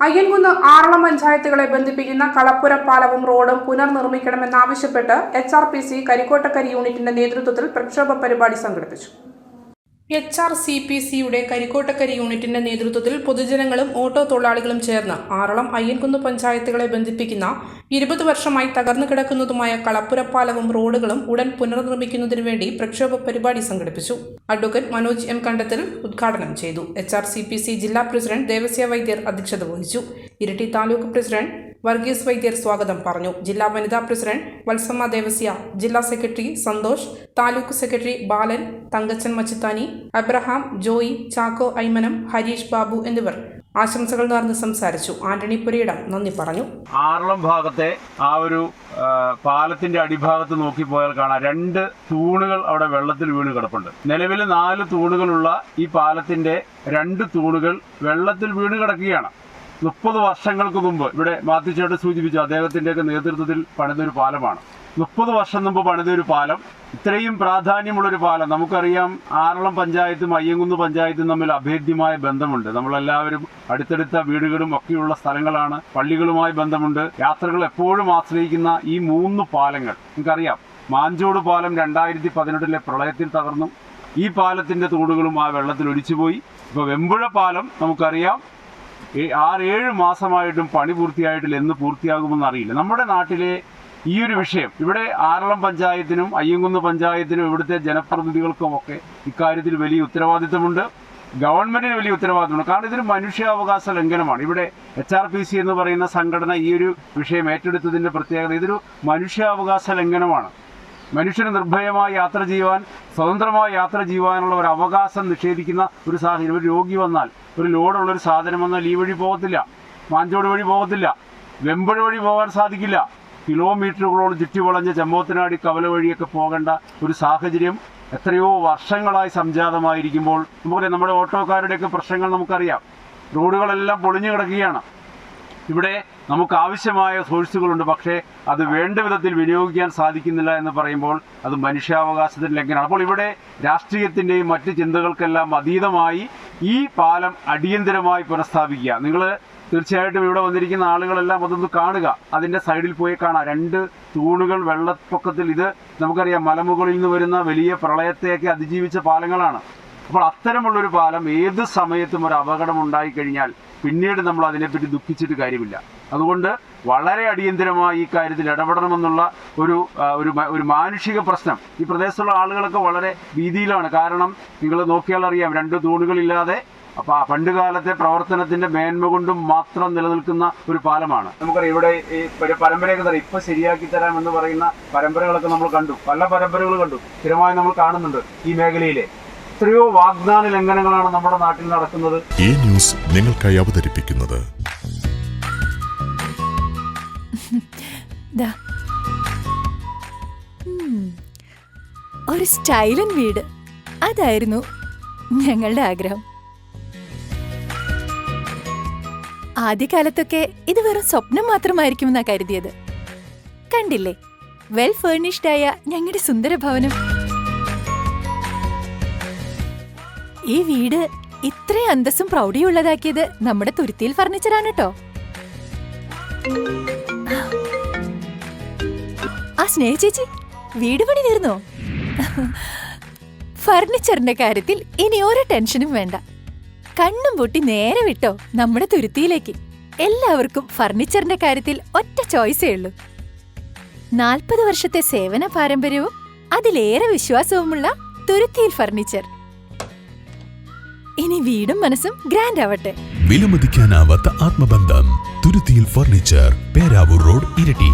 അയ്യൻകുന്ന് ആറളം പഞ്ചായത്തുകളെ ബന്ധിപ്പിക്കുന്ന കളപ്പുര പാലവും റോഡും പുനർനിർമ്മിക്കണമെന്നാവശ്യപ്പെട്ട് H R P C Karikkottakkari യൂണിറ്റിന്റെ നേതൃത്വത്തിൽ പ്രക്ഷോഭ പരിപാടി സംഘടിപ്പിച്ചു എച്ച് ആർ സി പി സിയുടെ കരിക്കോട്ടക്കരി യൂണിറ്റിന്റെ നേതൃത്വത്തിൽ പൊതുജനങ്ങളും ഓട്ടോ തൊഴിലാളികളും ചേർന്ന് ആറളം അയ്യൻകുന്ന് പഞ്ചായത്തുകളെ ബന്ധിപ്പിക്കുന്ന ഇരുപത് വർഷമായി തകർന്നു കിടക്കുന്നതുമായ കളപ്പുരപ്പാലവും റോഡുകളും ഉടൻ പുനർനിർമ്മിക്കുന്നതിനു വേണ്ടി പ്രക്ഷോഭ പരിപാടി സംഘടിപ്പിച്ചു. അഡ്വക്കേറ്റ് മനോജ് എം കണ്ടത്തിൽ ഉദ്ഘാടനം ചെയ്തു. H R C P C ജില്ലാ പ്രസിഡന്റ് ദേവസ്യ വൈദ്യർ അധ്യക്ഷത വഹിച്ചു. ഇരട്ടി താലൂക്ക് പ്രസിഡന്റ് വർഗീസ് വൈദ്യർ സ്വാഗതം പറഞ്ഞു. ജില്ലാ വനിതാ പ്രസിഡന്റ് വത്സമ്മ ദേവസ്യ ജില്ലാ secretary Santhosh taluk secretary Balan Thankachan Machithani Abraham Joy Chacko Aymanam Harish Babu എന്നിവർ ആശംസകൾ നേർന്ന് സംസാരിച്ചു. ആന്റണി പുരയിടം നന്ദി പറഞ്ഞു. ആറളം ഭാഗത്തെ ആ ഒരു പാലത്തിന്റെ അടിഭാഗത്ത് നോക്കിപ്പോയാൽ കാണാം. രണ്ട് തൂണുകൾ അവിടെ വെള്ളത്തിൽ വീണ് കിടപ്പുണ്ട്. നിലവിൽ നാല് തൂണുകളുള്ള ഈ പാലത്തിന്റെ രണ്ട് തൂണുകൾ വെള്ളത്തിൽ വീണ് കിടക്കുകയാണ്. മുപ്പത് വർഷങ്ങൾക്ക് മുമ്പ് ഇവിടെ മാത്യുച്ചേട്ട് സൂചിപ്പിച്ചു അദ്ദേഹത്തിന്റെയൊക്കെ നേതൃത്വത്തിൽ പണിതൊരു പാലമാണ്. മുപ്പത് വർഷം മുമ്പ് പണിതൊരു പാലം ഇത്രയും പ്രാധാന്യമുള്ളൊരു പാലം. നമുക്കറിയാം ആറളം പഞ്ചായത്തും അയ്യങ്കുന്ന് പഞ്ചായത്തും തമ്മിൽ അഭേദ്യമായ ബന്ധമുണ്ട്. നമ്മളെല്ലാവരും അടുത്തടുത്ത വീടുകളും ഒക്കെയുള്ള സ്ഥലങ്ങളാണ്. പള്ളികളുമായി ബന്ധമുണ്ട്. യാത്രകൾ എപ്പോഴും ആശ്രയിക്കുന്ന ഈ മൂന്ന് പാലങ്ങൾ നമുക്കറിയാം മാഞ്ചോട് പാലം രണ്ടായിരത്തി പതിനെട്ടിലെ പ്രളയത്തിൽ തകർന്നു. ഈ പാലത്തിന്റെ തൂണുകളും ആ വെള്ളത്തിൽ ഒലിച്ചുപോയി. ഇപ്പോൾ വെമ്പുഴ പാലം നമുക്കറിയാം ആറ് ഏഴ് മാസമായിട്ടും പണി പൂർത്തിയായിട്ടില്ല എന്ന് പൂർത്തിയാകുമെന്ന് അറിയില്ല. നമ്മുടെ നാട്ടിലെ ഈ ഒരു വിഷയം ഇവിടെ ആറളം പഞ്ചായത്തിനും അയ്യങ്കുന്ന് പഞ്ചായത്തിനും ഇവിടുത്തെ ജനപ്രതിനിധികൾക്കും ഒക്കെ ഇക്കാര്യത്തിൽ വലിയ ഉത്തരവാദിത്തമുണ്ട്. ഗവൺമെന്റിന് വലിയ ഉത്തരവാദിത്തമുണ്ട്. കാരണം ഇതൊരു മനുഷ്യാവകാശ ലംഘനമാണ്. ഇവിടെ എച്ച് ആർ പി സി എന്ന് പറയുന്ന സംഘടന ഈ ഒരു വിഷയം ഏറ്റെടുത്തതിന്റെ പ്രത്യേകത ഇതൊരു മനുഷ്യാവകാശ ലംഘനമാണ്. മനുഷ്യന് നിർഭയമായി യാത്ര ചെയ്യുവാൻ സ്വതന്ത്രമായി യാത്ര ചെയ്യുവാനുള്ള ഒരു അവകാശം നിഷേധിക്കുന്ന ഒരു സാഹചര്യം. ഒരു രോഗി വന്നാൽ ഒരു ലോഡുള്ള ഒരു സാധനം വന്നാൽ ഈ വഴി പോകത്തില്ല. മാഞ്ചോട് വഴി പോകത്തില്ല. വെമ്പഴ വഴി പോകാൻ സാധിക്കില്ല. കിലോമീറ്ററുകളോളം ചുറ്റിവളഞ്ഞ് ചെമ്പോത്തനാടി കവല വഴിയൊക്കെ പോകേണ്ട ഒരു സാഹചര്യം എത്രയോ വർഷങ്ങളായി സംജാതമായിരിക്കുമ്പോൾ നമുക്കറിയാം നമ്മുടെ ഓട്ടോക്കാരുടെയൊക്കെ പ്രശ്നങ്ങൾ നമുക്കറിയാം. റോഡുകളെല്ലാം പൊളിഞ്ഞു കിടക്കുകയാണ്. ഇവിടെ നമുക്ക് ആവശ്യമായ സോഴ്സുകളുണ്ട്. പക്ഷേ അത് വേണ്ട വിധത്തിൽ വിനിയോഗിക്കാൻ സാധിക്കുന്നില്ല എന്ന് പറയുമ്പോൾ അത് മനുഷ്യാവകാശത്തിന് ലംഘനമാണ്. അപ്പോൾ ഇവിടെ രാഷ്ട്രീയത്തിന്റെയും മറ്റ് ചിന്തകൾക്കെല്ലാം അതീതമായി ഈ പാലം അടിയന്തരമായി പുനഃസ്ഥാപിക്കുക. നിങ്ങൾ തീർച്ചയായിട്ടും ഇവിടെ വന്നിരിക്കുന്ന ആളുകളെല്ലാം അതൊന്ന് കാണുക. അതിന്റെ സൈഡിൽ പോയി കാണാം. രണ്ട് തൂണുകൾ വെള്ളപ്പൊക്കത്തിൽ ഇത് നമുക്കറിയാം. മലമുകളിൽ നിന്ന് വരുന്ന വലിയ പ്രളയത്തെയൊക്കെ അതിജീവിച്ച പാലങ്ങളാണ്. അപ്പോൾ അത്തരമുള്ളൊരു പാലം ഏത് സമയത്തും ഒരു അപകടം ഉണ്ടായി കഴിഞ്ഞാൽ പിന്നീട് നമ്മൾ അതിനെപ്പറ്റി ദുഃഖിച്ചിട്ട് കാര്യമില്ല. അതുകൊണ്ട് വളരെ അടിയന്തിരമായി ഈ കാര്യത്തിൽ ഇടപെടണമെന്നുള്ള ഒരു ഒരു ഒരു മാനുഷിക പ്രശ്നം ഈ പ്രദേശത്തുള്ള ആളുകളൊക്കെ വളരെ ഭീതിയിലാണ്. കാരണം നിങ്ങൾ നോക്കിയാൽ അറിയാം രണ്ട് തൂണുകളില്ലാതെ അപ്പൊ പണ്ട് കാലത്തെ പ്രവർത്തനത്തിന്റെ മേന്മ കൊണ്ടും മാത്രം നിലനിൽക്കുന്ന ഒരു പാലമാണ്. നമുക്കറിയാം ഇവിടെ ഈ പരമ്പരയൊക്കെ ഇപ്പൊ ശരിയാക്കി തരാം എന്ന് പറയുന്ന പരമ്പരകളൊക്കെ നമ്മൾ കണ്ടു. പല പരമ്പരകൾ കണ്ടു. സ്ഥിരമായി നമ്മൾ കാണുന്നുണ്ട് ഈ മേഖലയിലെ. എത്രയോ വാഗ്ദാന ലംഘനങ്ങളാണ് നമ്മുടെ നാട്ടിൽ നടക്കുന്നത്. ഈ ന്യൂസ് നിങ്ങൾക്കായി അവതരിപ്പിക്കുന്നത്. ദാ. ഉം. ഒരു സ്റ്റൈലൻ വീട്. അതായിരുന്നു ഞങ്ങളുടെ ആഗ്രഹം. ആദ്യകാലത്തൊക്കെ ഇത് വെറും സ്വപ്നം മാത്രമായിരിക്കുമെന്നാ കരുതിയത്. കണ്ടില്ലേ? വെൽ ഫേർണിഷ്ഡ് ആയ ഞങ്ങളുടെ സുന്ദര ഭവനം ഈ വീട് ഇത്രയും അന്തസ്സും പ്രൗഢിയും ഉള്ളതാക്കിയത് നമ്മുടെ തുരുത്തിയിൽ ഫർണിച്ചറാണ് കേട്ടോ ആ സ്നേഹ ചേച്ചി വീട് പണി തീർന്നോ? ഫർണിച്ചറിന്റെ കാര്യത്തിൽ ഇനി ഒരു ടെൻഷനും വേണ്ട. കണ്ണും പൊട്ടി നേരെ വിട്ടോ നമ്മുടെ തുരുത്തിയിലേക്ക്. എല്ലാവർക്കും ഫർണിച്ചറിന്റെ കാര്യത്തിൽ ഒറ്റ ചോയ്സേ ഉള്ളൂ. നാൽപ്പത് വർഷത്തെ സേവന പാരമ്പര്യവും അതിലേറെ വിശ്വാസവുമുള്ള തുരുത്തിയിൽ ഫർണിച്ചർ. ഇനി വീടും മനസ്സും ഗ്രാൻഡ് ആവട്ടെ വിലമതിക്കാനാവാത്ത ആത്മബന്ധം തുരുത്തിയിൽ ഫർണിച്ചർ പേരാവൂർ റോഡ് ഇരട്ടി.